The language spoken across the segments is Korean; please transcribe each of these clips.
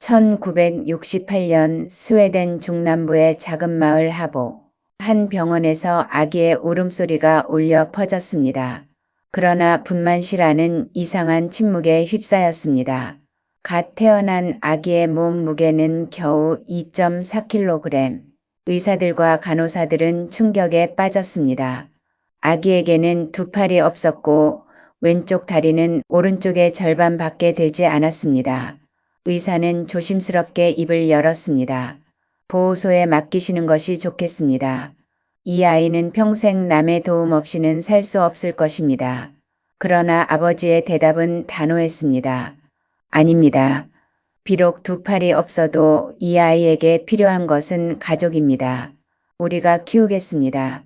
1968년 스웨덴 중남부의 작은 마을 하보. 한 병원에서 아기의 울음소리가 울려 퍼졌습니다. 그러나 분만실라는 이상한 침묵에 휩싸였습니다. 갓 태어난 아기의 몸 무게는 겨우 2.4kg. 의사들과 간호사들은 충격에 빠졌습니다. 아기에게는 두 팔이 없었고 왼쪽 다리는 오른쪽의 절반밖에 되지 않았습니다. 의사는 조심스럽게 입을 열었습니다. 보호소에 맡기시는 것이 좋겠습니다. 이 아이는 평생 남의 도움 없이는 살 수 없을 것입니다. 그러나 아버지의 대답은 단호했습니다. 아닙니다. 비록 두 팔이 없어도 이 아이에게 필요한 것은 가족입니다. 우리가 키우겠습니다.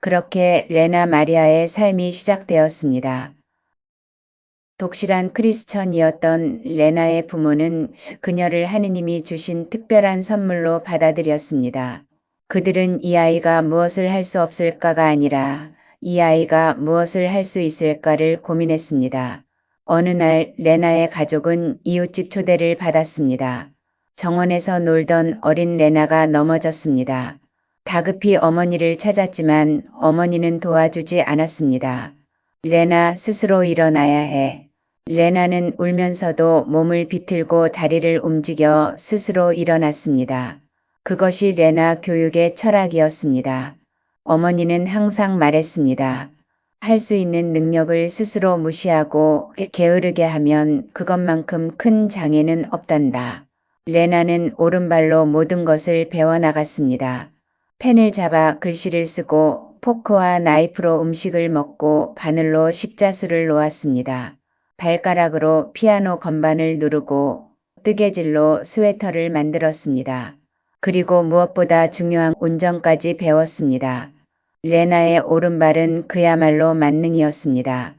그렇게 레나 마리아의 삶이 시작되었습니다. 독실한 크리스천이었던 레나의 부모는 그녀를 하느님이 주신 특별한 선물로 받아들였습니다. 그들은 이 아이가 무엇을 할 수 없을까가 아니라 이 아이가 무엇을 할 수 있을까를 고민했습니다. 어느 날 레나의 가족은 이웃집 초대를 받았습니다. 정원에서 놀던 어린 레나가 넘어졌습니다. 다급히 어머니를 찾았지만 어머니는 도와주지 않았습니다. 레나 스스로 일어나야 해. 레나는 울면서도 몸을 비틀고 다리를 움직여 스스로 일어났습니다. 그것이 레나 교육의 철학이었습니다. 어머니는 항상 말했습니다. 할 수 있는 능력을 스스로 무시하고 게으르게 하면 그것만큼 큰 장애는 없단다. 레나는 오른발로 모든 것을 배워나갔습니다. 펜을 잡아 글씨를 쓰고 포크와 나이프로 음식을 먹고 바늘로 십자수를 놓았습니다. 발가락으로 피아노 건반을 누르고 뜨개질로 스웨터를 만들었습니다. 그리고 무엇보다 중요한 운전까지 배웠습니다. 레나의 오른발은 그야말로 만능이었습니다.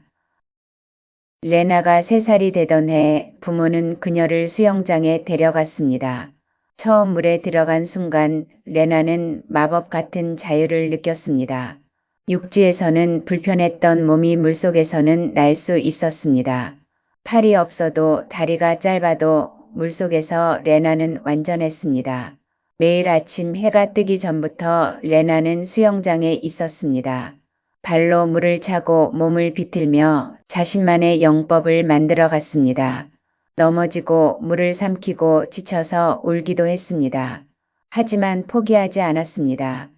레나가 3살이 되던 해 부모는 그녀를 수영장에 데려갔습니다. 처음 물에 들어간 순간 레나는 마법 같은 자유를 느꼈습니다. 육지에서는 불편했던 몸이 물속에서는 날 수 있었습니다. 팔이 없어도 다리가 짧아도 물속에서 레나는 완전했습니다. 매일 아침 해가 뜨기 전부터 레나는 수영장에 있었습니다. 발로 물을 차고 몸을 비틀며 자신만의 영법을 만들어 갔습니다. 넘어지고 물을 삼키고 지쳐서 울기도 했습니다. 하지만 포기하지 않았습니다.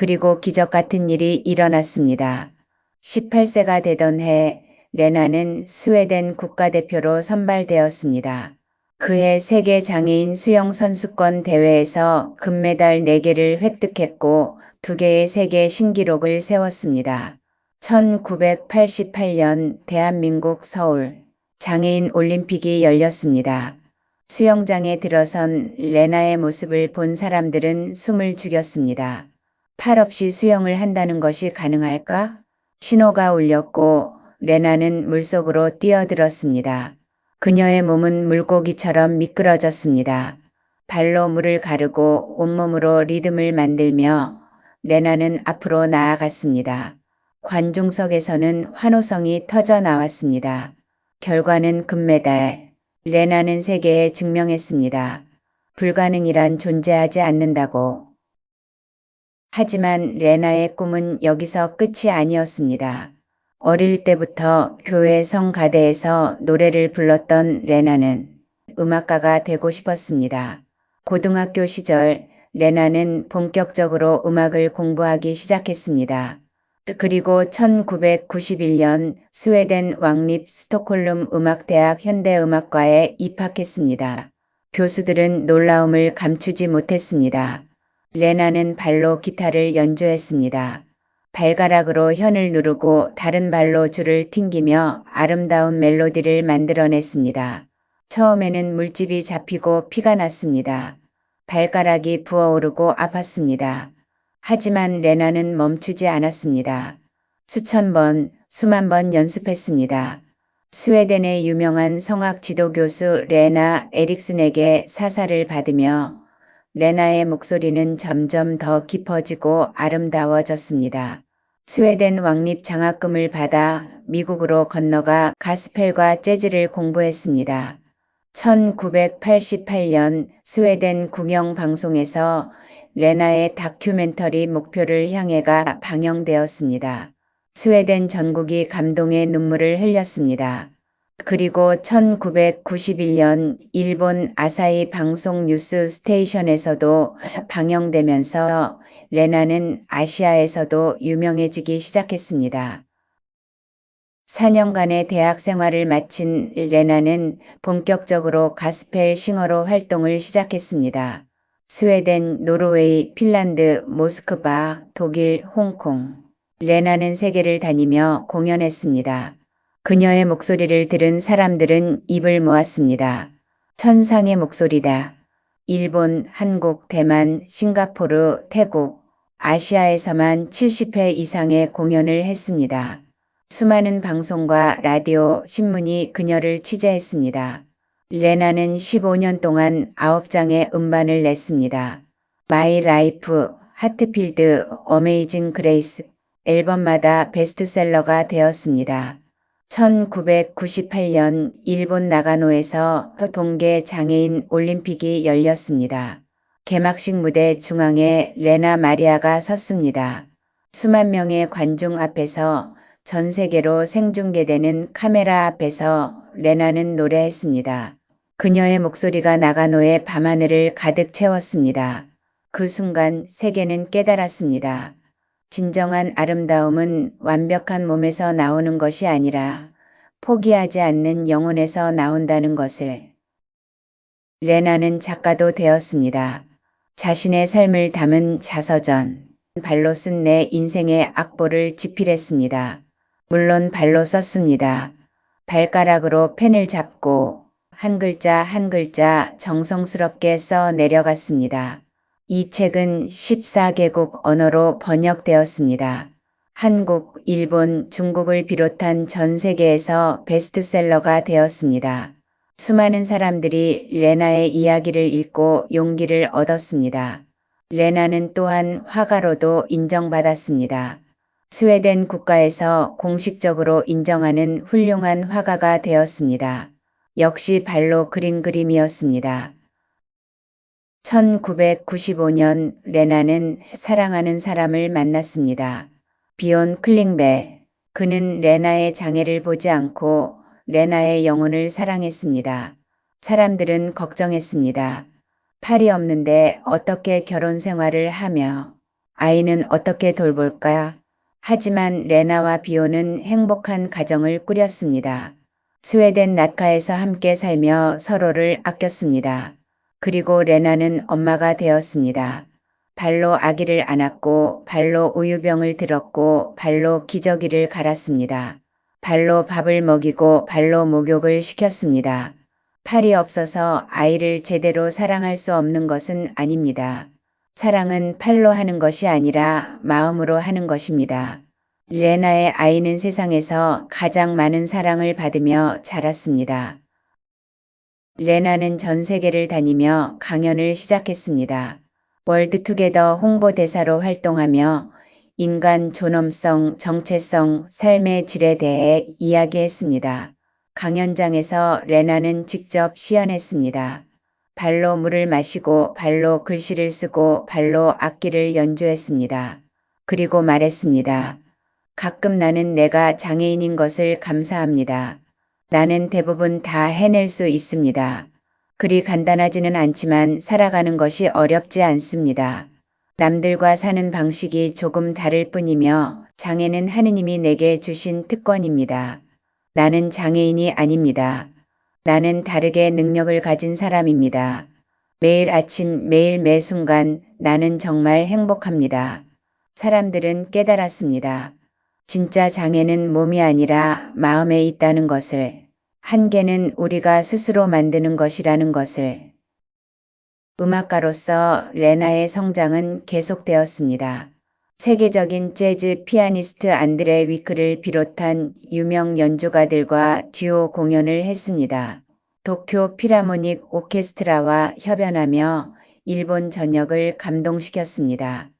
그리고 기적 같은 일이 일어났습니다. 18세가 되던 해 레나는 스웨덴 국가대표로 선발되었습니다. 그해 세계 장애인 수영 선수권 대회에서 금메달 4개를 획득했고 2개의 세계 신기록을 세웠습니다. 1988년 대한민국 서울 장애인 올림픽이 열렸습니다. 수영장에 들어선 레나의 모습을 본 사람들은 숨을 죽였습니다. 팔 없이 수영을 한다는 것이 가능할까? 신호가 울렸고 레나는 물속으로 뛰어들었습니다. 그녀의 몸은 물고기처럼 미끄러졌습니다. 발로 물을 가르고 온몸으로 리듬을 만들며 레나는 앞으로 나아갔습니다. 관중석에서는 환호성이 터져 나왔습니다. 결과는 금메달. 레나는 세계에 증명했습니다. 불가능이란 존재하지 않는다고. 하지만 레나의 꿈은 여기서 끝이 아니었습니다. 어릴 때부터 교회 성가대에서 노래를 불렀던 레나는 음악가가 되고 싶었습니다. 고등학교 시절 레나는 본격적으로 음악을 공부하기 시작했습니다. 그리고 1991년 스웨덴 왕립 스톡홀름 음악대학 현대음악과에 입학했습니다. 교수들은 놀라움을 감추지 못했습니다. 레나는 발로 기타를 연주했습니다. 발가락으로 현을 누르고 다른 발로 줄을 튕기며 아름다운 멜로디를 만들어냈습니다. 처음에는 물집이 잡히고 피가 났습니다. 발가락이 부어오르고 아팠습니다. 하지만 레나는 멈추지 않았습니다. 수천 번, 수만 번 연습했습니다. 스웨덴의 유명한 성악 지도교수 레나 에릭슨에게 사사를 받으며 레나의 목소리는 점점 더 깊어지고 아름다워졌습니다. 스웨덴 왕립 장학금을 받아 미국으로 건너가 가스펠과 재즈를 공부했습니다. 1988년 스웨덴 국영방송에서 레나의 다큐멘터리 목표를 향해가 방영되었습니다. 스웨덴 전국이 감동의 눈물을 흘렸습니다. 그리고 1991년 일본 아사히 방송 뉴스 스테이션에서도 방영되면서 레나는 아시아에서도 유명해지기 시작했습니다. 4년간의 대학 생활을 마친 레나는 본격적으로 가스펠 싱어로 활동을 시작했습니다. 스웨덴, 노르웨이, 핀란드, 모스크바, 독일, 홍콩. 레나는 세계를 다니며 공연했습니다. 그녀의 목소리를 들은 사람들은 입을 모았습니다. 천상의 목소리다. 일본, 한국, 대만, 싱가포르, 태국, 아시아에서만 70회 이상의 공연을 했습니다. 수많은 방송과 라디오, 신문이 그녀를 취재했습니다. 레나는 15년 동안 9장의 음반을 냈습니다. 마이 라이프, 하트필드, 어메이징 그레이스 앨범마다 베스트셀러가 되었습니다. 1998년 일본 나가노에서 동계 장애인 올림픽이 열렸습니다. 개막식 무대 중앙에 레나 마리아가 섰습니다. 수만 명의 관중 앞에서 전 세계로 생중계되는 카메라 앞에서 레나는 노래했습니다. 그녀의 목소리가 나가노의 밤하늘을 가득 채웠습니다. 그 순간 세계는 깨달았습니다. 진정한 아름다움은 완벽한 몸에서 나오는 것이 아니라 포기하지 않는 영혼에서 나온다는 것을. 레나는 작가도 되었습니다. 자신의 삶을 담은 자서전, 발로 쓴 내 인생의 악보를 집필했습니다. 물론 발로 썼습니다. 발가락으로 펜을 잡고 한 글자 한 글자 정성스럽게 써 내려갔습니다. 이 책은 14개국 언어로 번역되었습니다. 한국, 일본, 중국을 비롯한 전 세계에서 베스트셀러가 되었습니다. 수많은 사람들이 레나의 이야기를 읽고 용기를 얻었습니다. 레나는 또한 화가로도 인정받았습니다. 스웨덴 국가에서 공식적으로 인정하는 훌륭한 화가가 되었습니다. 역시 발로 그린 그림이었습니다. 1995년 레나는 사랑하는 사람을 만났습니다. 비온 클링베. 그는 레나의 장애를 보지 않고 레나의 영혼을 사랑했습니다. 사람들은 걱정했습니다. 팔이 없는데 어떻게 결혼 생활을 하며 아이는 어떻게 돌볼까? 하지만 레나와 비오는 행복한 가정을 꾸렸습니다. 스웨덴 나카에서 함께 살며 서로를 아꼈습니다. 그리고 레나는 엄마가 되었습니다. 발로 아기를 안았고 발로 우유병을 들었고 발로 기저귀를 갈았습니다. 발로 밥을 먹이고 발로 목욕을 시켰습니다. 팔이 없어서 아이를 제대로 사랑할 수 없는 것은 아닙니다. 사랑은 팔로 하는 것이 아니라 마음으로 하는 것입니다. 레나의 아이는 세상에서 가장 많은 사랑을 받으며 자랐습니다. 레나는 전 세계를 다니며 강연을 시작했습니다. 월드투게더 홍보대사로 활동하며 인간 존엄성, 정체성, 삶의 질에 대해 이야기했습니다. 강연장에서 레나는 직접 시연했습니다. 발로 물을 마시고 발로 글씨를 쓰고 발로 악기를 연주했습니다. 그리고 말했습니다. 가끔 나는 내가 장애인인 것을 감사합니다. 나는 대부분 다 해낼 수 있습니다. 그리 간단하지는 않지만 살아가는 것이 어렵지 않습니다. 남들과 사는 방식이 조금 다를 뿐이며 장애는 하느님이 내게 주신 특권입니다. 나는 장애인이 아닙니다. 나는 다르게 능력을 가진 사람입니다. 매일 아침 매일 매 순간 나는 정말 행복합니다. 사람들은 깨달았습니다. 진짜 장애는 몸이 아니라 마음에 있다는 것을. 한계는 우리가 스스로 만드는 것이라는 것을 음악가로서 레나의 성장은 계속되었습니다. 세계적인 재즈 피아니스트 안드레 위크를 비롯한 유명 연주가들과 듀오 공연을 했습니다. 도쿄 피라모닉 오케스트라와 협연하며 일본 전역을 감동시켰습니다.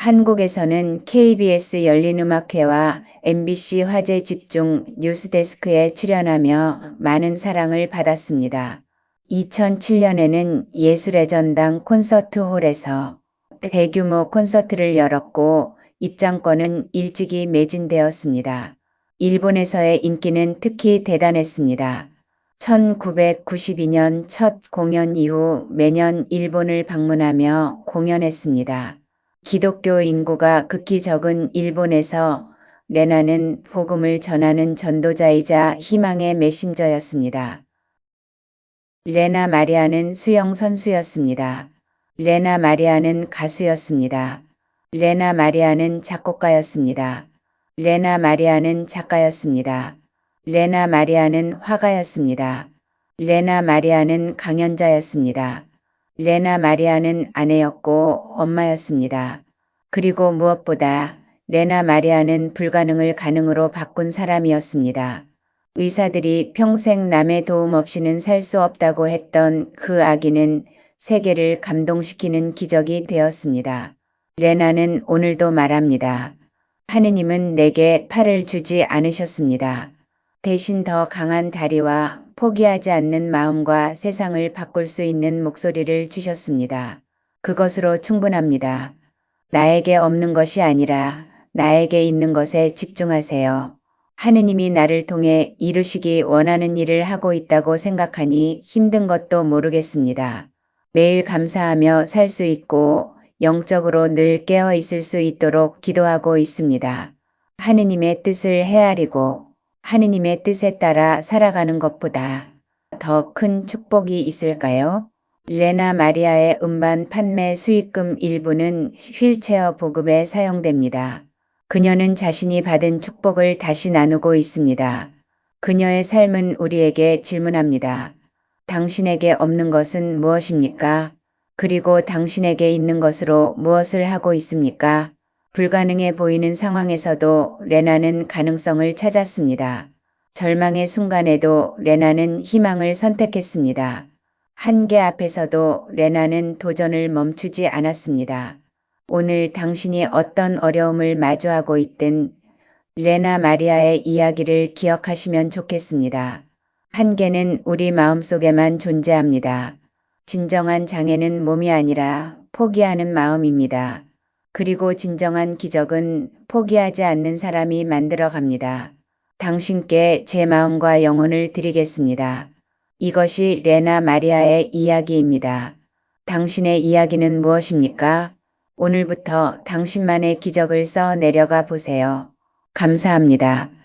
한국에서는 KBS 열린음악회와 MBC 화제 집중 뉴스데스크에 출연하며 많은 사랑을 받았습니다. 2007년에는 예술의 전당 콘서트홀에서 대규모 콘서트를 열었고 입장권은 일찍이 매진되었습니다. 일본에서의 인기는 특히 대단했습니다. 1992년 첫 공연 이후 매년 일본을 방문하며 공연했습니다. 기독교 인구가 극히 적은 일본에서 레나는 복음을 전하는 전도자이자 희망의 메신저였습니다. 레나 마리아는 수영 선수였습니다. 레나 마리아는 가수였습니다. 레나 마리아는 작곡가였습니다. 레나 마리아는 작가였습니다. 레나 마리아는 화가였습니다. 레나 마리아는 강연자였습니다. 레나 마리아는 아내였고 엄마였습니다. 그리고 무엇보다 레나 마리아는 불가능을 가능으로 바꾼 사람이었습니다. 의사들이 평생 남의 도움 없이는 살 수 없다고 했던 그 아기는 세계를 감동시키는 기적이 되었습니다. 레나는 오늘도 말합니다. 하느님은 내게 팔을 주지 않으셨습니다. 대신 더 강한 다리와 포기하지 않는 마음과 세상을 바꿀 수 있는 목소리를 주셨습니다. 그것으로 충분합니다. 나에게 없는 것이 아니라 나에게 있는 것에 집중하세요. 하느님이 나를 통해 이루시기 원하는 일을 하고 있다고 생각하니 힘든 것도 모르겠습니다. 매일 감사하며 살 수 있고 영적으로 늘 깨어 있을 수 있도록 기도하고 있습니다. 하느님의 뜻을 헤아리고 하느님의 뜻에 따라 살아가는 것보다 더 큰 축복이 있을까요? 레나 마리아의 음반 판매 수익금 일부는 휠체어 보급에 사용됩니다. 그녀는 자신이 받은 축복을 다시 나누고 있습니다. 그녀의 삶은 우리에게 질문합니다. 당신에게 없는 것은 무엇입니까? 그리고 당신에게 있는 것으로 무엇을 하고 있습니까? 불가능해 보이는 상황에서도 레나는 가능성을 찾았습니다. 절망의 순간에도 레나는 희망을 선택했습니다. 한계 앞에서도 레나는 도전을 멈추지 않았습니다. 오늘 당신이 어떤 어려움을 마주하고 있든 레나 마리아의 이야기를 기억하시면 좋겠습니다. 한계는 우리 마음속에만 존재합니다. 진정한 장애는 몸이 아니라 포기하는 마음입니다. 그리고 진정한 기적은 포기하지 않는 사람이 만들어 갑니다. 당신께 제 마음과 영혼을 드리겠습니다. 이것이 레나 마리아의 이야기입니다. 당신의 이야기는 무엇입니까? 오늘부터 당신만의 기적을 써 내려가 보세요. 감사합니다.